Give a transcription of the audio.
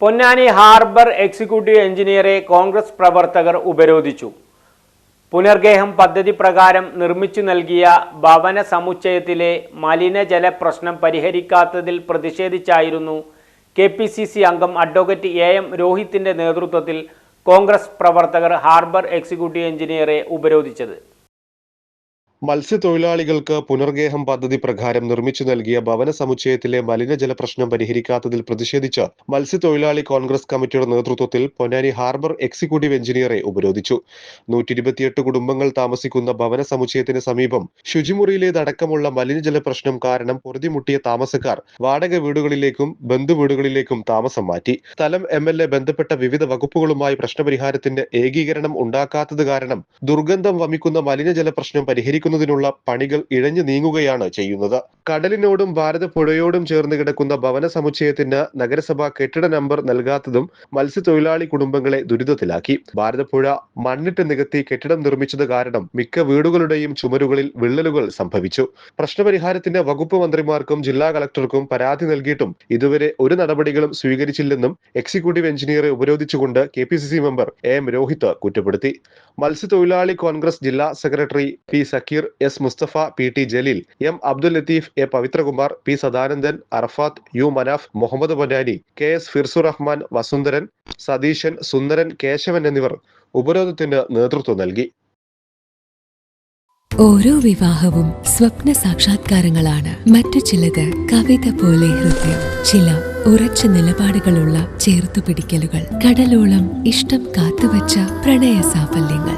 Ponnani harbour executive എഞ്ചിനീയറെ കോൺഗ്രസ് പ്രവർത്തകർ ഉപരോധിച്ചു. പുനർഗേഹം പദ്ധതി പ്രകാരം നിർമ്മിച്ചു നൽകിയ ഭവന സമുച്ചയത്തിലെ മലിനജല പ്രശ്നം പരിഹരിക്കാത്തതിൽ പ്രതിഷേധിച്ചായിരുന്നു കെ പി സി സി അംഗം അഡ്വക്കേറ്റ് എ എം രോഹിത്തിന്റെ നേതൃത്വത്തിൽ കോൺഗ്രസ് പ്രവർത്തകർ ഹാർബർ എക്സിക്യൂട്ടീവ് എഞ്ചിനീയറെ ഉപരോധിച്ചത്. മത്സ്യത്തൊഴിലാളികൾക്ക് പുനർഗേഹം പദ്ധതി പ്രകാരം നിർമ്മിച്ചു നൽകിയ ഭവന സമുച്ചയത്തിലെ മലിനജല പ്രശ്നം പരിഹരിക്കാത്തതിൽ പ്രതിഷേധിച്ച് മത്സ്യത്തൊഴിലാളി കോൺഗ്രസ് കമ്മിറ്റിയുടെ നേതൃത്വത്തിൽ പൊന്നാനി ഹാർബർ എക്സിക്യൂട്ടീവ് എഞ്ചിനീയറെ ഉപരോധിച്ചു. നൂറ്റി ഇരുപത്തിയെട്ട് കുടുംബങ്ങൾ താമസിക്കുന്ന ഭവന സമുച്ചയത്തിന് സമീപം ശുചിമുറിയിലേതടക്കമുള്ള മലിനജല പ്രശ്നം കാരണം പൊറുതിമുട്ടിയ താമസക്കാർ വാടക വീടുകളിലേക്കും ബന്ധു വീടുകളിലേക്കും താമസം മാറ്റി. സ്ഥലം എം എൽ എ ബന്ധപ്പെട്ട വിവിധ വകുപ്പുകളുമായി പ്രശ്നപരിഹാരത്തിന്റെ ഏകീകരണം ഉണ്ടാക്കാത്തത് കാരണം ദുർഗന്ധം വമിക്കുന്ന മലിനജല പ്രശ്നം പരിഹരിക്കുന്നതിനുള്ള പണികൾ ഇഴഞ്ഞു നീങ്ങുകയാണ് ചെയ്യുന്നത്. കടലിനോടും ഭാരതപ്പുഴയോടും ചേർന്ന് കിടക്കുന്ന ഭവന സമുച്ചയത്തിന് നഗരസഭ കെട്ടിട നമ്പർ നൽകാത്തതും മത്സ്യത്തൊഴിലാളി കുടുംബങ്ങളെ ദുരിതത്തിലാക്കി. ഭാരതപ്പുഴ മണ്ണിട്ട് നികത്തി കെട്ടിടം നിർമ്മിച്ചത് കാരണം മിക്ക വീടുകളുടെയും ചുമരുകളിൽ വിള്ളലുകൾ സംഭവിച്ചു. പ്രശ്നപരിഹാരത്തിന് വകുപ്പ് മന്ത്രിമാർക്കും ജില്ലാ കളക്ടർക്കും പരാതി നൽകിയിട്ടും ഇതുവരെ ഒരു നടപടികളും സ്വീകരിച്ചില്ലെന്നും എക്സിക്യൂട്ടീവ് എഞ്ചിനീയറെ ഉപരോധിച്ചുകൊണ്ട് K P C C member M Rohit കുറ്റപ്പെടുത്തി. മത്സ്യത്തൊഴിലാളി കോൺഗ്രസ് ജില്ലാ secretary P Zakir S. Mustafa P. T. Jaleel M. Abdul Latheef A. Pavithrakumar P. Sadanandan Arafath U. Manaf Muhammad Ponnani K. S. Firsu Rahman Vasundharan Satheesan Sundaran Kesavan എന്നിവർ ഉപരോധത്തിന് നേതൃത്വം നൽകി. ഓരോ വിവാഹവും സ്വപ്ന സാക്ഷാത്കാരങ്ങളാണ്. മറ്റു ചിലത് കവിത പോലെ ഹൃദയം ചില ഉറച്ച നിലപാടുകളുള്ള ചേർത്തുപിടിക്കലുകൾ കടലോളം ഇഷ്ടം കാത്തുവച്ച പ്രണയ സാഫല്യങ്ങൾ.